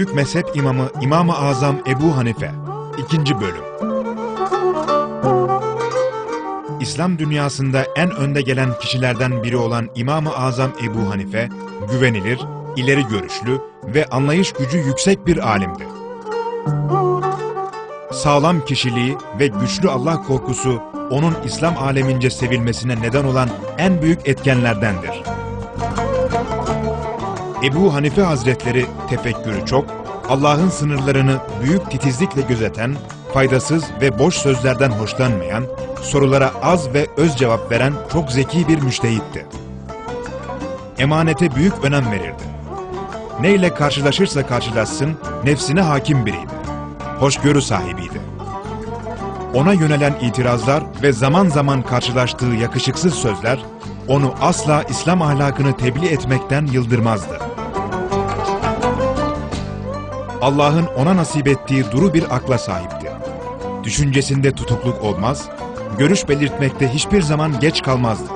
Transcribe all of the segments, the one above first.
Büyük mezhep imamı İmam-ı Azam Ebu Hanife 2. Bölüm İslam dünyasında en önde gelen kişilerden biri olan İmam-ı Azam Ebu Hanife, güvenilir, ileri görüşlü ve anlayış gücü yüksek bir alimdi. Sağlam kişiliği ve güçlü Allah korkusu onun İslam alemince sevilmesine neden olan en büyük etkenlerdendir. Ebu Hanife Hazretleri tefekkürü çok, Allah'ın sınırlarını büyük titizlikle gözeten, faydasız ve boş sözlerden hoşlanmayan, sorulara az ve öz cevap veren çok zeki bir müştehitti. Emanete büyük önem verirdi. Neyle karşılaşırsa karşılaşsın, nefsine hakim biriydi. Hoşgörü sahibiydi. Ona yönelen itirazlar ve zaman zaman karşılaştığı yakışıksız sözler, onu asla İslam ahlakını tebliğ etmekten yıldırmazdı. Allah'ın ona nasip ettiği duru bir akla sahipti. Düşüncesinde tutukluk olmaz, görüş belirtmekte hiçbir zaman geç kalmazdı.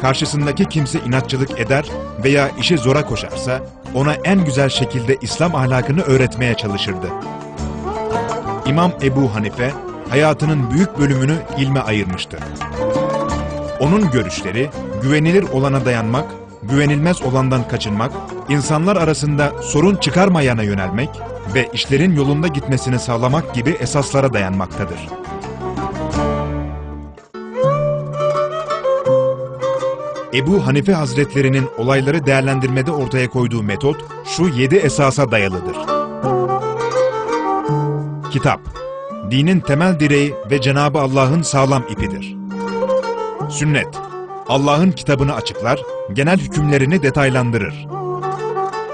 Karşısındaki kimse inatçılık eder veya işi zora koşarsa, ona en güzel şekilde İslam ahlakını öğretmeye çalışırdı. İmam Ebu Hanife, hayatının büyük bölümünü ilme ayırmıştı. Onun görüşleri, güvenilir olana dayanmak, güvenilmez olandan kaçınmak, insanlar arasında sorun çıkarmayana yönelmek ve işlerin yolunda gitmesini sağlamak gibi esaslara dayanmaktadır. Ebu Hanife Hazretlerinin olayları değerlendirmede ortaya koyduğu metot şu yedi esasa dayalıdır. Kitap, dinin temel direği ve Cenabı Allah'ın sağlam ipidir. Sünnet, Allah'ın kitabını açıklar, genel hükümlerini detaylandırır.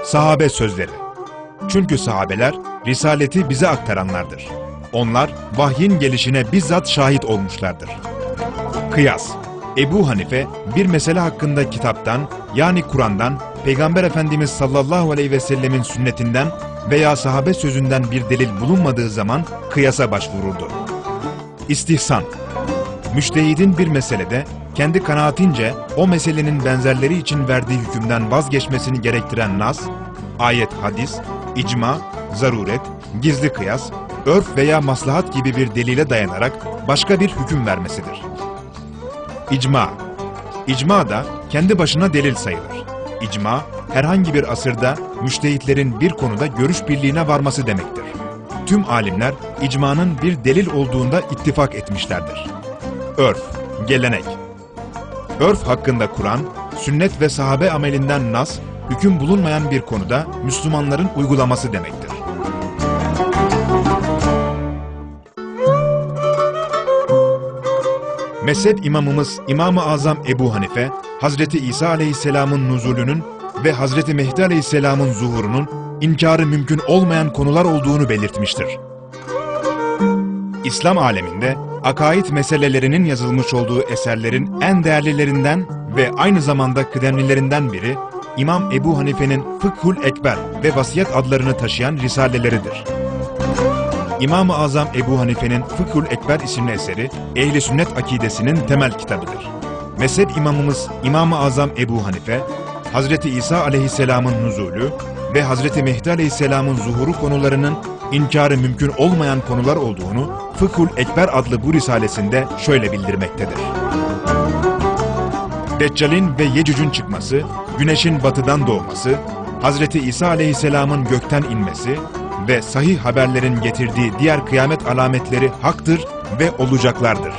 Sahabe sözleri, çünkü sahabeler risaleti bize aktaranlardır. Onlar vahyin gelişine bizzat şahit olmuşlardır. Kıyas, Ebu Hanife bir mesele hakkında kitaptan yani Kur'an'dan, Peygamber Efendimiz sallallahu aleyhi ve sellemin sünnetinden veya sahabe sözünden bir delil bulunmadığı zaman kıyasa başvururdu. İstihsan Müştehidin bir meselede kendi kanaatince o meselenin benzerleri için verdiği hükümden vazgeçmesini gerektiren nas, ayet hadis, icma, zaruret, gizli kıyas, örf veya maslahat gibi bir delile dayanarak başka bir hüküm vermesidir. İcma İcma da kendi başına delil sayılır. İcma, herhangi bir asırda müştehitlerin bir konuda görüş birliğine varması demektir. Tüm alimler icmanın bir delil olduğunda ittifak etmişlerdir. Örf, gelenek. Örf hakkında Kur'an, sünnet ve sahabe amelinden nas, hüküm bulunmayan bir konuda Müslümanların uygulaması demektir. Mezhep imamımız İmam-ı Azam Ebu Hanife, Hazreti İsa Aleyhisselam'ın nuzulünün ve Hazreti Mehdi Aleyhisselam'ın zuhurunun inkarı mümkün olmayan konular olduğunu belirtmiştir. İslam aleminde akaid meselelerinin yazılmış olduğu eserlerin en değerlilerinden ve aynı zamanda kıdemlilerinden biri İmam Ebu Hanife'nin Fıkhul Ekber ve Vasiyet adlarını taşıyan risaleleridir. İmam-ı Azam Ebu Hanife'nin Fıkhul Ekber isimli eseri ehli sünnet akidesinin temel kitabıdır. Mezhep imamımız İmam-ı Azam Ebu Hanife, Hazreti İsa aleyhisselamın nuzulü ve Hazreti Mehdi aleyhisselamın zuhuru konularının inkarı mümkün olmayan konular olduğunu Fıkhul Ekber adlı bu risalesinde şöyle bildirmektedir. Deccal'in ve Yecüc'ün çıkması, güneşin batıdan doğması, Hazreti İsa aleyhisselamın gökten inmesi ve sahih haberlerin getirdiği diğer kıyamet alametleri haktır ve olacaklardır.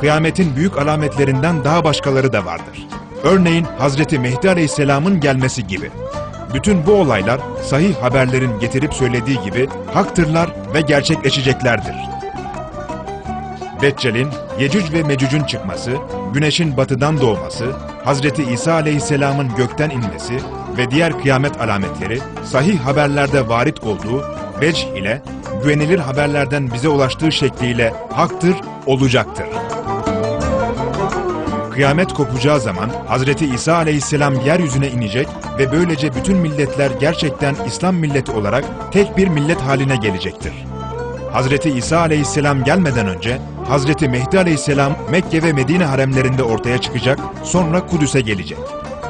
Kıyametin büyük alametlerinden daha başkaları da vardır. Örneğin Hazreti Mehdi aleyhisselamın gelmesi gibi. Bütün bu olaylar sahih haberlerin getirip söylediği gibi haktırlar ve gerçekleşeceklerdir. Deccal'in, Yecüc ve Mecüc'ün çıkması, güneşin batıdan doğması, Hazreti İsa aleyhisselamın gökten inmesi ve diğer kıyamet alametleri sahih haberlerde varit olduğu vecih ile güvenilir haberlerden bize ulaştığı şekliyle haktır, olacaktır. Kıyamet kopacağı zaman Hazreti İsa aleyhisselam yeryüzüne inecek ve böylece bütün milletler gerçekten İslam milleti olarak tek bir millet haline gelecektir. Hazreti İsa aleyhisselam gelmeden önce Hazreti Mehdi aleyhisselam Mekke ve Medine haremlerinde ortaya çıkacak, sonra Kudüs'e gelecek.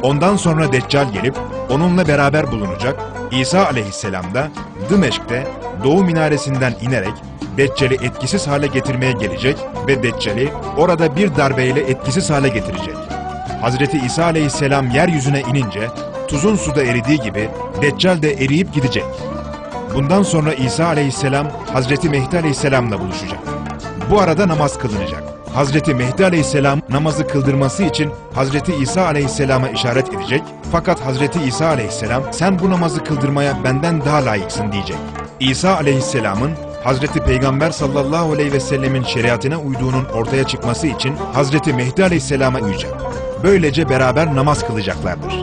Ondan sonra Deccal gelip onunla beraber bulunacak, İsa aleyhisselam da Dımeşk'te doğu minaresinden inerek Deccal'i etkisiz hale getirmeye gelecek ve Deccal'i orada bir darbeyle etkisiz hale getirecek. Hazreti İsa aleyhisselam yeryüzüne inince tuzun suda eridiği gibi Deccal de eriyip gidecek. Bundan sonra İsa aleyhisselam Hazreti Mehdi aleyhisselamla buluşacak. Bu arada namaz kılınacak. Hazreti Mehdi aleyhisselam namazı kıldırması için Hazreti İsa aleyhisselama işaret edecek. Fakat Hazreti İsa aleyhisselam sen bu namazı kıldırmaya benden daha layıksın diyecek. İsa aleyhisselamın Hazreti Peygamber sallallahu aleyhi ve sellemin şeriatine uyduğunun ortaya çıkması için Hazreti Mehdi aleyhisselama uyacak. Böylece beraber namaz kılacaklardır.